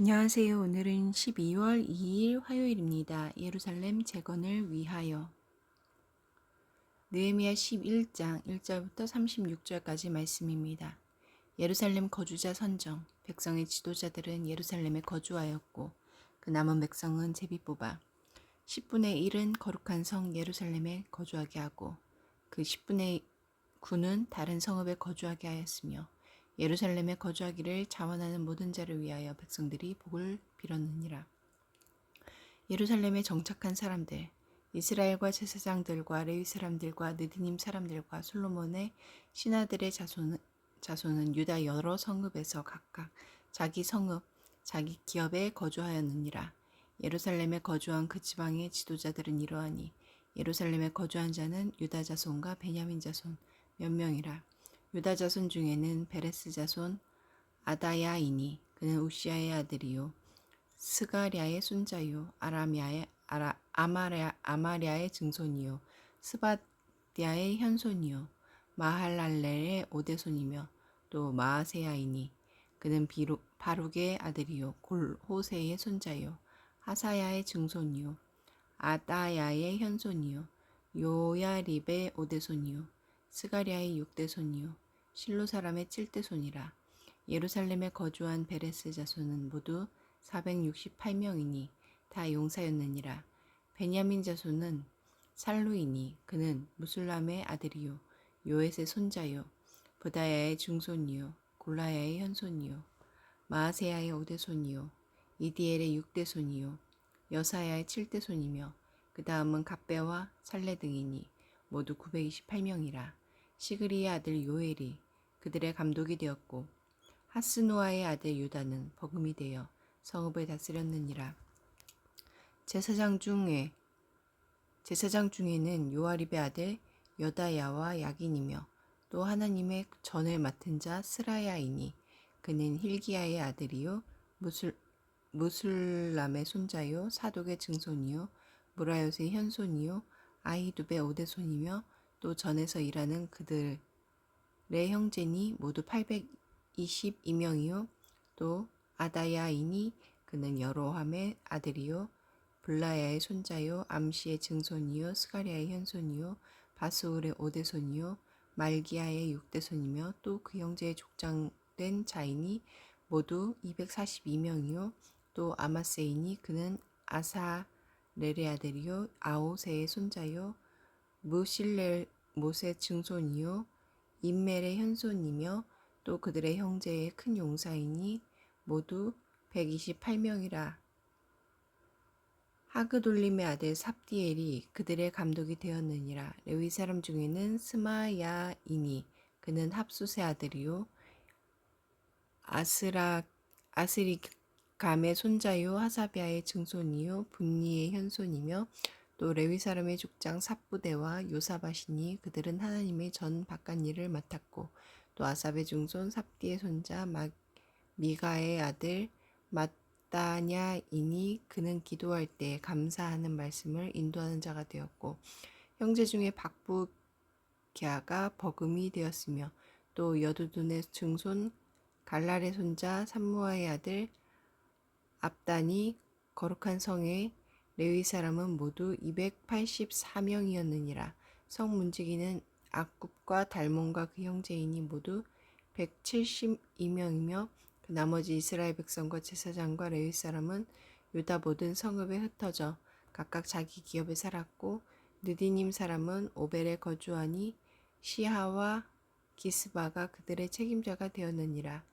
안녕하세요. 오늘은 12월 2일 화요일입니다. 예루살렘 재건을 위하여 느헤미야 11장 1절부터 36절까지 말씀입니다. 예루살렘 거주자 선정 백성의 지도자들은 예루살렘에 거주하였고 그 남은 백성은 제비 뽑아 10분의 1은 거룩한 성 예루살렘에 거주하게 하고 그 10분의 9는 다른 성읍에 거주하게 하였으며 예루살렘에 거주하기를 자원하는 모든 자를 위하여 백성들이 복을 빌었느니라. 예루살렘에 정착한 사람들, 이스라엘과 제사장들과 레위 사람들과 느디님 사람들과 솔로몬의 신하들의 자손은, 자손은 유다 여러 성읍에서 각각 자기 성읍, 자기 기업에 거주하였느니라. 예루살렘에 거주한 그 지방의 지도자들은 이러하니 예루살렘에 거주한 자는 유다 자손과 베냐민 자손 몇 명이라. 유다 자손 중에는 베레스 자손 아다야이니 그는 우시아의 아들이요. 스가랴의 손자요. 아라미아의 아라, 아마랴, 아마랴의 증손이요. 스바디아의 현손이요. 마할랄렐의 오대손이며 또 마아세야이니 그는 비루, 바룩의 아들이요. 골 호세의 손자요. 하사야의 증손이요. 아다야의 현손이요. 요야립의 오대손이요. 스가리아의 육대손이요 실로 사람의 칠대 손이라 예루살렘에 거주한 베레스 자손은 모두 468명이니 다 용사였느니라. 베냐민 자손은 살루이니 그는 무술람의 아들이요 요엣의 손자요 부다야의 중손이요 골라야의 현손이요 마아세야의 오대손이요 이디엘의 육대손이요 여사야의 칠대손이며 그 다음은 갑배와 살레 등이니 모두 928명이라. 시그리의 아들 요엘이 그들의 감독이 되었고 하스노아의 아들 유다는 버금이 되어 성읍을 다스렸느니라. 제사장 중에 제사장 중에는 요아립의 아들 여다야와 야긴이며 또 하나님의 전을 맡은 자 스라야이니 그는 힐기야의 아들이요 무술 무술람의 손자요 사독의 증손이요 무라요의 현손이요 아이두베 오대손이며 또 전에서 일하는 그들 의 형제니 모두 822명이요. 또 아다야이니 그는 여로함의 아들이요. 블라야의 손자요. 암시의 증손이요. 스가리아의 현손이요. 바스울의 오대손이요. 말기야의 육대손이며 또 그 형제의 족장된 자이니 모두 242명이요. 또 아마세이니 그는 아사 레레 아들이요. 아오세의 손자요. 무실렐 못의 증손이요 인멜의 현손이며 또 그들의 형제의 큰 용사이니 모두 128명이라. 하그돌림의 아들 삽디엘이 그들의 감독이 되었느니라. 레위 사람 중에는 스마야이니 그는 합수의 아들이요 아스라 아스리감의 손자요 하사비아의 증손이요 분리의 현손이며 또 레위 사람의 족장 삽부대와 요사바시니 그들은 하나님의 전 바깥 일을 맡았고 또 아삽의 중손 삽디의 손자 막 미가의 아들 마따냐이니 그는 기도할 때 감사하는 말씀을 인도하는 자가 되었고 형제 중에 박부갸가 버금이 되었으며 또 여두둔의 증손 갈랄의 손자 삼무아의 아들 압단이 거룩한 성에 레위 사람은 모두 284명이었느니라. 성 문지기는 악굽과 달몬과 그 형제이니 모두 172명이며 그 나머지 이스라엘 백성과 제사장과 레위 사람은 유다 모든 성읍에 흩어져 각각 자기 기업에 살았고 느디님 사람은 오벨에 거주하니 시하와 기스바가 그들의 책임자가 되었느니라.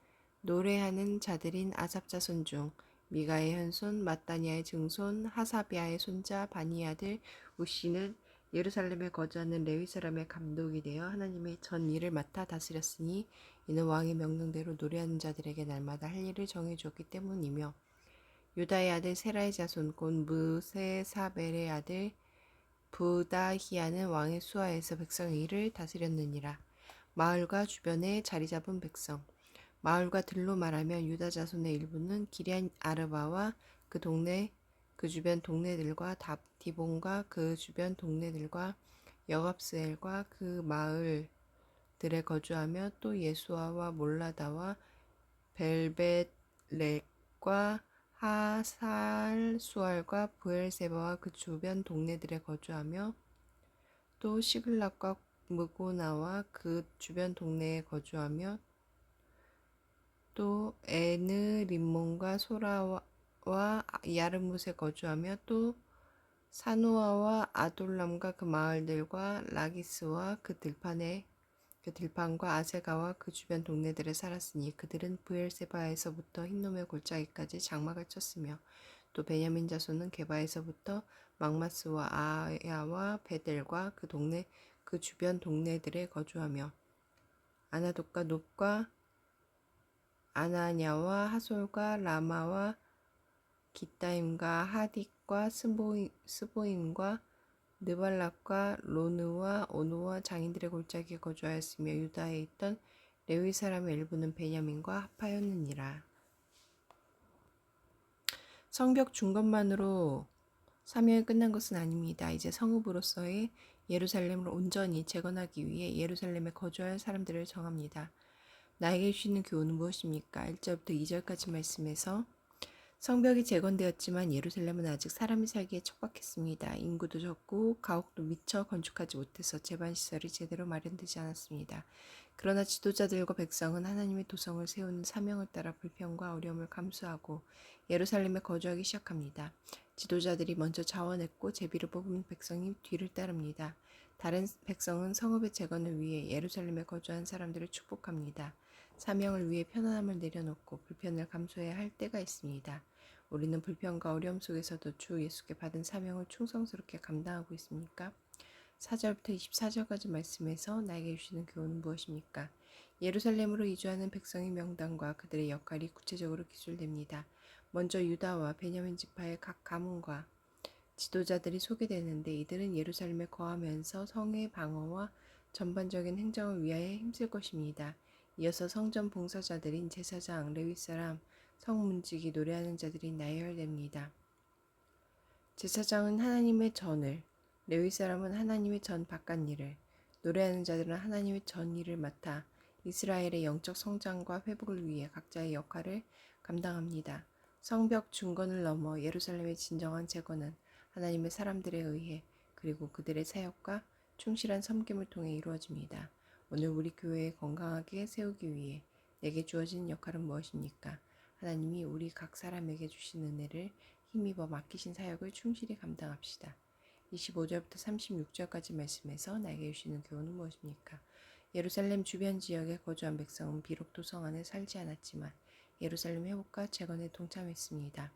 노래하는 자들인 아삽 자손 중 미가의 현손 마따니아의 증손 하사비아의 손자 바니 아들 우시는 예루살렘에 거주하는 레위 사람의 감독이 되어 하나님의 전 일을 맡아 다스렸으니 이는 왕의 명령대로 노래하는 자들에게 날마다 할 일을 정해 주었기 때문이며 유다의 아들 세라의 자손 곧 무세사벨의 아들 부다히아는 왕의 수하에서 백성의 일을 다스렸느니라. 마을과 주변에 자리 잡은 백성 마을과 들로 말하면 유다 자손의 일부는 기리안 아르바와 그 동네 그 주변 동네들과 답 디본과 그 주변 동네들과 여갑스엘과 그 마을들에 거주하며 또 예수아와 몰라다와 벨벳렉과 하살 수알과 부엘세바와 그 주변 동네들에 거주하며 또 시글락과 무고나와 그 주변 동네에 거주하며 또 에느 림몬과 소라와 야르뭇에 거주하며 또 사노아와 아돌람과 그 마을들과 라기스와 그 들판에 그 들판과 아세가와 그 주변 동네들에 살았으니 그들은 부엘세바에서부터 흰놈의 골짜기까지 장막을 쳤으며 또 베냐민 자손은 게바에서부터 막마스와 아야와 베델과 그 동네 그 주변 동네들에 거주하며 아나돗과 높과 아나냐와 하솔과 라마와 기타임과 하딕과 스보임, 스보임과 느발락과 로느와 오노와 장인들의 골짜기에 거주하였으며 유다에 있던 레위 사람의 일부는 베냐민과 합하였느니라. 성벽 중건만으로 사명이 끝난 것은 아닙니다. 이제 성읍으로서의 예루살렘을 온전히 재건하기 위해 예루살렘에 거주할 사람들을 정합니다. 나에게 주시는 교훈은 무엇입니까? 1절부터 2절까지 말씀에서 성벽이 재건되었지만 예루살렘은 아직 사람이 살기에 척박했습니다. 인구도 적고 가옥도 미처 건축하지 못해서 재반 시설이 제대로 마련되지 않았습니다. 그러나 지도자들과 백성은 하나님의 도성을 세우는 사명을 따라 불평과 어려움을 감수하고 예루살렘에 거주하기 시작합니다. 지도자들이 먼저 자원했고 제비를 뽑은 백성이 뒤를 따릅니다. 다른 백성은 성읍의 재건을 위해 예루살렘에 거주한 사람들을 축복합니다. 사명을 위해 편안함을 내려놓고 불편을 감수해야 할 때가 있습니다. 우리는 불편과 어려움 속에서도 주 예수께 받은 사명을 충성스럽게 감당하고 있습니까? 4절부터 24절까지 말씀에서 나에게 주시는 교훈은 무엇입니까? 예루살렘으로 이주하는 백성의 명단과 그들의 역할이 구체적으로 기술됩니다. 먼저 유다와 베냐민 지파의 각 가문과 지도자들이 소개되는데 이들은 예루살렘에 거하면서 성의 방어와 전반적인 행정을 위하여 힘쓸 것입니다. 이어서 성전 봉사자들인 제사장, 레위 사람, 성문지기 노래하는 자들이 나열됩니다. 제사장은 하나님의 전을, 레위 사람은 하나님의 전 바깥 일을, 노래하는 자들은 하나님의 전 일을 맡아 이스라엘의 영적 성장과 회복을 위해 각자의 역할을 감당합니다. 성벽 중건을 넘어 예루살렘의 진정한 재건은 하나님의 사람들에 의해 그리고 그들의 사역과 충실한 섬김을 통해 이루어집니다. 오늘 우리 교회에 건강하게 세우기 위해 내게 주어진 역할은 무엇입니까? 하나님이 우리 각 사람에게 주신 은혜를 힘입어 맡기신 사역을 충실히 감당합시다. 25절부터 36절까지 말씀에서 나에게 주시는 교훈은 무엇입니까? 예루살렘 주변 지역에 거주한 백성은 비록 도성 안에 살지 않았지만 예루살렘 회복과 재건에 동참했습니다.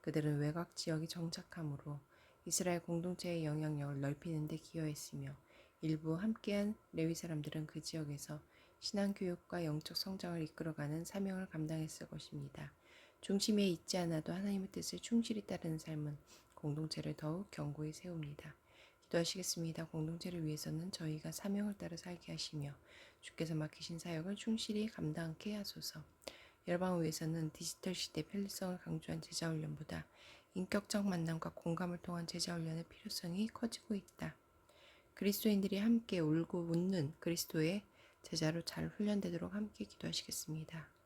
그들은 외곽 지역이 정착함으로 이스라엘 공동체의 영향력을 넓히는 데 기여했으며 일부 함께한 레위 사람들은 그 지역에서 신앙 교육과 영적 성장을 이끌어가는 사명을 감당했을 것입니다. 중심에 있지 않아도 하나님의 뜻을 충실히 따르는 삶은 공동체를 더욱 견고히 세웁니다. 기도하시겠습니다. 공동체를 위해서는 저희가 사명을 따라 살게 하시며 주께서 맡기신 사역을 충실히 감당케 하소서. 열방을 위해서는 디지털 시대 편리성을 강조한 제자훈련보다 인격적 만남과 공감을 통한 제자훈련의 필요성이 커지고 있다. 그리스도인들이 함께 울고 웃는 그리스도의 제자로 잘 훈련되도록 함께 기도하시겠습니다.